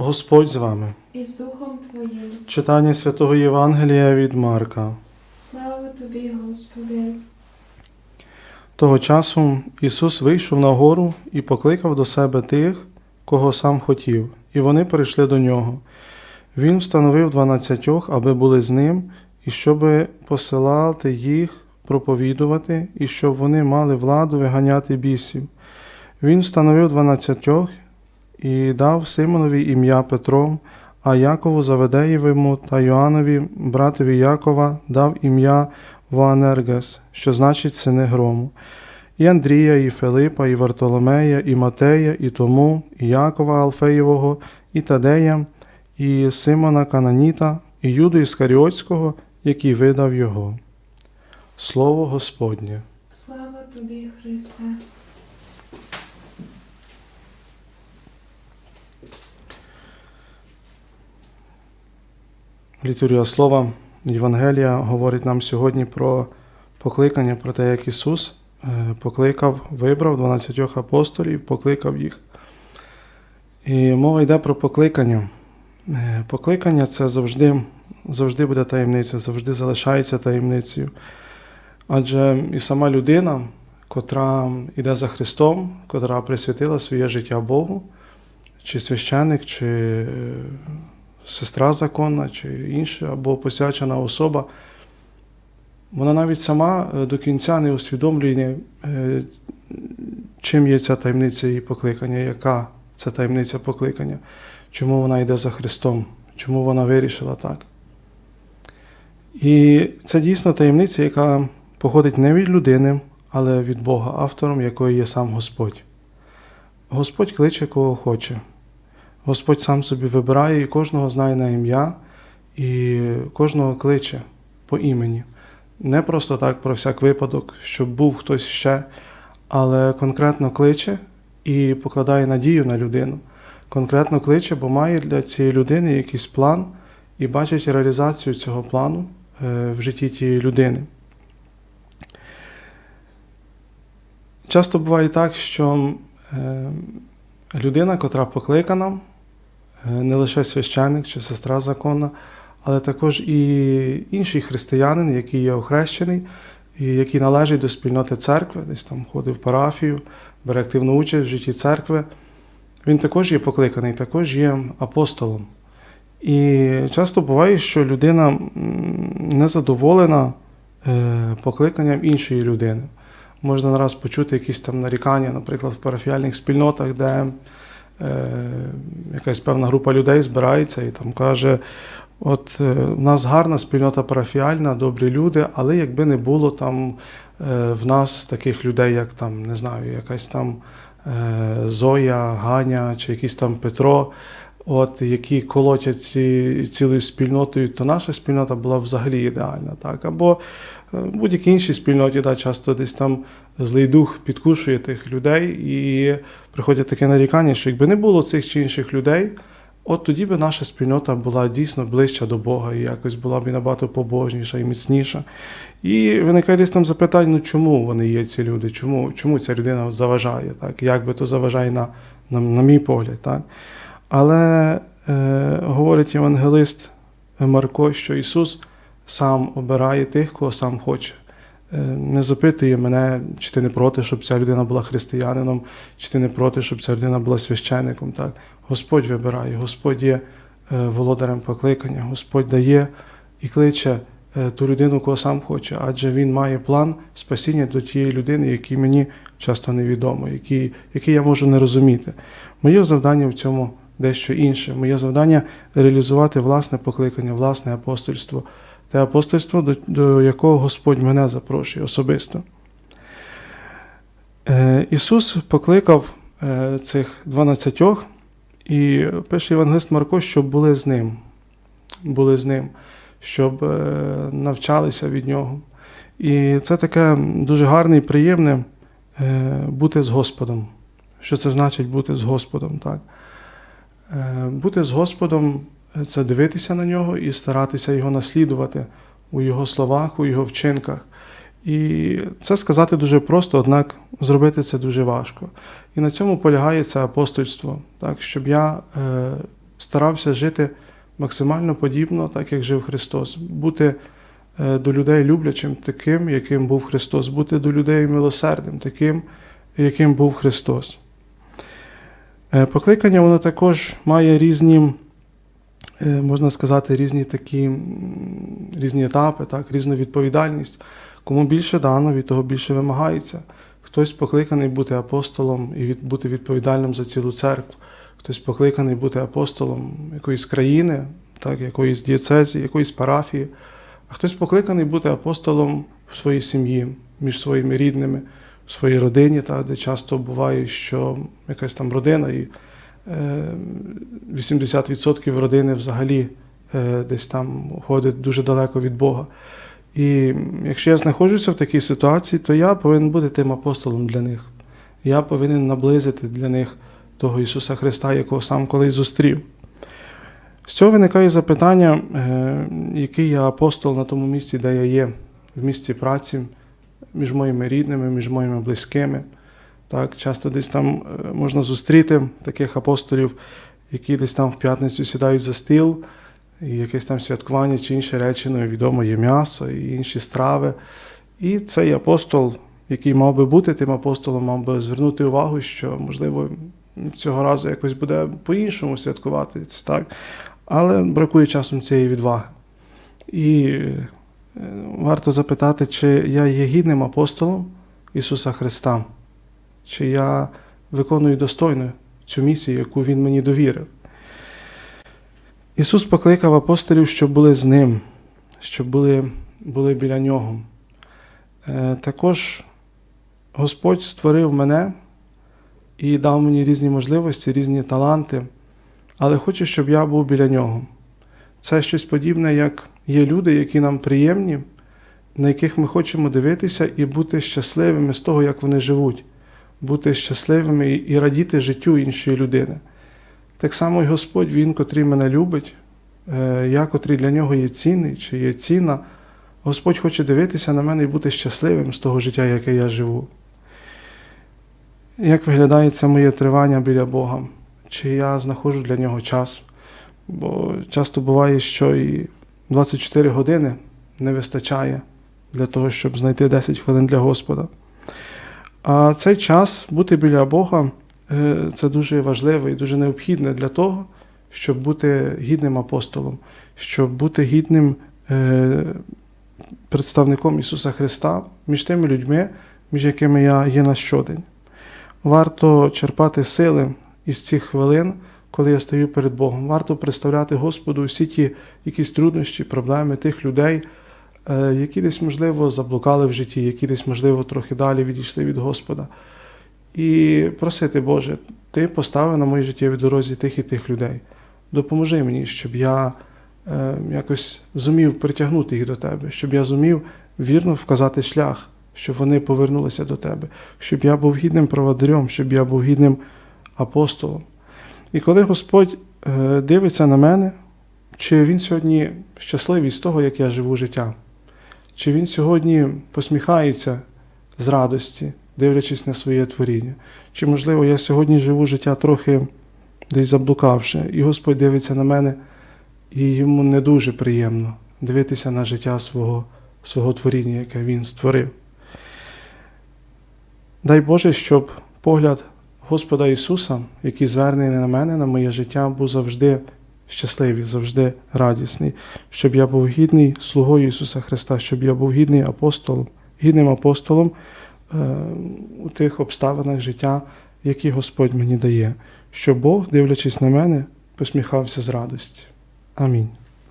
Господь з вами. і з Духом Твоїм. Читання святого Євангелія від Марка. Слава Тобі, Господи! Того часу Ісус вийшов на гору і покликав до себе тих, кого сам хотів, і вони прийшли до нього. Він встановив дванадцятьох, аби були з ним, і щоб посилати їх проповідувати, і щоб вони мали владу виганяти бісів. Він встановив дванадцятьох і дав Симонові ім'я Петром, а Якову Заведеєвому та Йоаннові, братові Якова, дав ім'я Воанергес, що значить сини грому, і Андрія, і Филипа, і Вартоломея, і Матея, і Тому, і Якова Алфеєвого, і Тадея, і Симона Кананіта, і Юду Іскаріотського, який видав його. Слово Господнє. Слава Тобі, Христе! Літурія слова Євангелія говорить нам сьогодні про покликання, про те, як Ісус е, покликав, вибрав 12 апостолів, покликав їх. І мова йде про покликання. Е, Покликання це завжди, завжди буде таємниця, завжди залишається таємницею. Адже і сама людина, котра йде за Христом, котра присвятила своє життя Богу, чи священик, чи е, сестра законна чи інша або посвячена особа, вона навіть сама е, до кінця не усвідомлює, е, чим є ця таємниця її покликання, яка це таємниця покликання, чому вона йде за Христом, чому вона вирішила так. І це дійсно таємниця, яка походить не від людини, але від Бога, автором якої є сам Господь. Господь кличе кого хоче. Господь сам собі вибирає і кожного знає на ім'я, і кожного кличе по імені. Не просто так про всяк випадок, щоб був хтось ще, але конкретно кличе і покладає надію на людину. Конкретно кличе, бо має для цієї людини якийсь план і бачить реалізацію цього плану е, в житті тієї людини. Часто буває так, що е, людина, котра покликана, не лише священник чи сестра законна, але також і інший християнин, який є охрещений, і який належить до спільноти церкви, десь там ходить в парафію, бере активну участь в житті церкви. Він також є покликаний, також є апостолом. І часто буває, що людина м, незадоволена е, покликанням іншої людини. Можна нараз почути якісь там нарікання, наприклад, в парафіальних спільнотах, де е, якась певна група людей збирається і там каже: от е, в нас гарна спільнота парафіальна, добрі люди, але якби не було там е, в нас таких людей, як там, не знаю, якась там е, Зоя, Ганя чи якийсь там Петро, от, які колотять ці, цілою спільнотою, то наша спільнота була взагалі ідеальна. Так? Або е, в будь-якій іншій спільноті, да, часто десь там злий дух підкушує тих людей, і приходять таке нарікання, що якби не було цих чи інших людей, от тоді би наша спільнота була дійсно ближча до Бога і якось була б набагато побожніша і міцніша. І виникає десь там запитання, ну чому вони є ці люди, чому, чому ця людина заважає, так? як би то заважає на, на, на мій погляд. Так? Але е, говорить євангелист Марко, що Ісус сам обирає тих, кого сам хоче. Е, Не запитує мене, чи ти не проти, щоб ця людина була християнином, чи ти не проти, щоб ця людина була священником. Так? Господь вибирає, Господь є е, володарем покликання, Господь дає і кличе е, ту людину, кого сам хоче, адже Він має план спасіння до тієї людини, який мені часто невідомо, який, який я можу не розуміти. Моє завдання в цьому дещо інше. Моє завдання реалізувати власне покликання, власне апостольство, те апостольство, до, до якого Господь мене запрошує особисто. Е, Ісус покликав е, цих дванадцятьох, і пише Євангелист Марко, щоб були з ним, були з ним, щоб е, навчалися від нього. І це таке дуже гарне і приємне бути з Господом. Що це значить бути з Господом? Так? Бути з Господом це дивитися на нього і старатися його наслідувати у його словах, у його вчинках. І це сказати дуже просто, однак зробити це дуже важко. І на цьому полягає це апостольство, так, щоб я е, старався жити максимально подібно, так як жив Христос, бути е, до людей люблячим, таким, яким був Христос, бути до людей милосердним, таким, яким був Христос. Е, Покликання воно також має різні, можна сказати, різні такі різні етапи, так, різну відповідальність. Кому більше дано, від того більше вимагається. Хтось покликаний бути апостолом і від, бути відповідальним за цілу церкву. Хтось покликаний бути апостолом якоїсь країни, так, якоїсь дієцезії, якоїсь парафії, а хтось покликаний бути апостолом в своїй сім'ї, між своїми рідними, в своїй родині, так, де часто буває, що якась там родина, і е, 80% родини взагалі е, десь там ходить дуже далеко від Бога. І якщо я знаходжуся в такій ситуації, то я повинен бути тим апостолом для них. Я повинен наблизити для них того Ісуса Христа, якого сам колись зустрів. З цього виникає запитання, е, який я апостол на тому місці, де я є, в місці праці, між моїми рідними, між моїми близькими. Так, часто десь там е, можна зустріти таких апостолів, які десь там в п'ятницю сідають за стіл, і якесь там святкування чи інші речі, ну, відомо, є м'ясо і інші страви. І цей апостол, який мав би бути тим апостолом, мав би звернути увагу, що, можливо, цього разу якось буде по-іншому святкувати так. Але бракує часом цієї відваги. І е, варто запитати, чи я є гідним апостолом Ісуса Христа, чи я виконую достойно цю місію, яку Він мені довірив. Ісус покликав апостолів, щоб були з ним, щоб були, були біля нього. Е, Також Господь створив мене і дав мені різні можливості, різні таланти, але хоче, щоб я був біля нього. Це щось подібне, як є люди, які нам приємні, на яких ми хочемо дивитися і бути щасливими з того, як вони живуть, бути щасливими і- радіти життю іншої людини. Так само і Господь, Він, котрий мене любить, е, я, котрий для нього є цінний чи є цінна, Господь хоче дивитися на мене і бути щасливим з того життя, яке я живу. Як виглядає це моє тривання біля Бога? Чи я знаходжу для нього час? Бо часто буває, що і 24 години не вистачає для того, щоб знайти 10 хвилин для Господа. А цей час бути біля Бога е, це дуже важливо і дуже необхідне для того, щоб бути гідним апостолом, щоб бути гідним е, представником Ісуса Христа між тими людьми, між якими я є на щодень. Варто черпати сили із цих хвилин, коли я стою перед Богом. Варто представляти Господу всі ті якісь труднощі, проблеми тих людей, які десь, можливо, заблукали в житті, які десь, можливо, трохи далі відійшли від Господа. І просити, Боже, Ти постави на моїй життєвій дорозі тих і тих людей. Допоможи мені, щоб я е, якось зумів притягнути їх до Тебе, щоб я зумів вірно вказати шлях, щоб вони повернулися до Тебе, щоб я був гідним проводарем, щоб я був гідним апостолом. І коли Господь е, дивиться на мене, чи Він сьогодні щасливий з того, як я живу життя, чи Він сьогодні посміхається з радості, дивлячись на своє творіння, чи, можливо, я сьогодні живу життя трохи десь заблукавши, і Господь дивиться на мене, і йому не дуже приємно дивитися на життя свого, свого творіння, яке Він створив. Дай Боже, щоб погляд Господа Ісуса, який звернений на мене, на моє життя, був завжди щасливий, завжди радісний, щоб я був гідний слугою Ісуса Христа, щоб я був гідний апостолом, гідним апостолом е, у тих обставинах життя, які Господь мені дає, щоб Бог, дивлячись на мене, посміхався з радості. Амінь.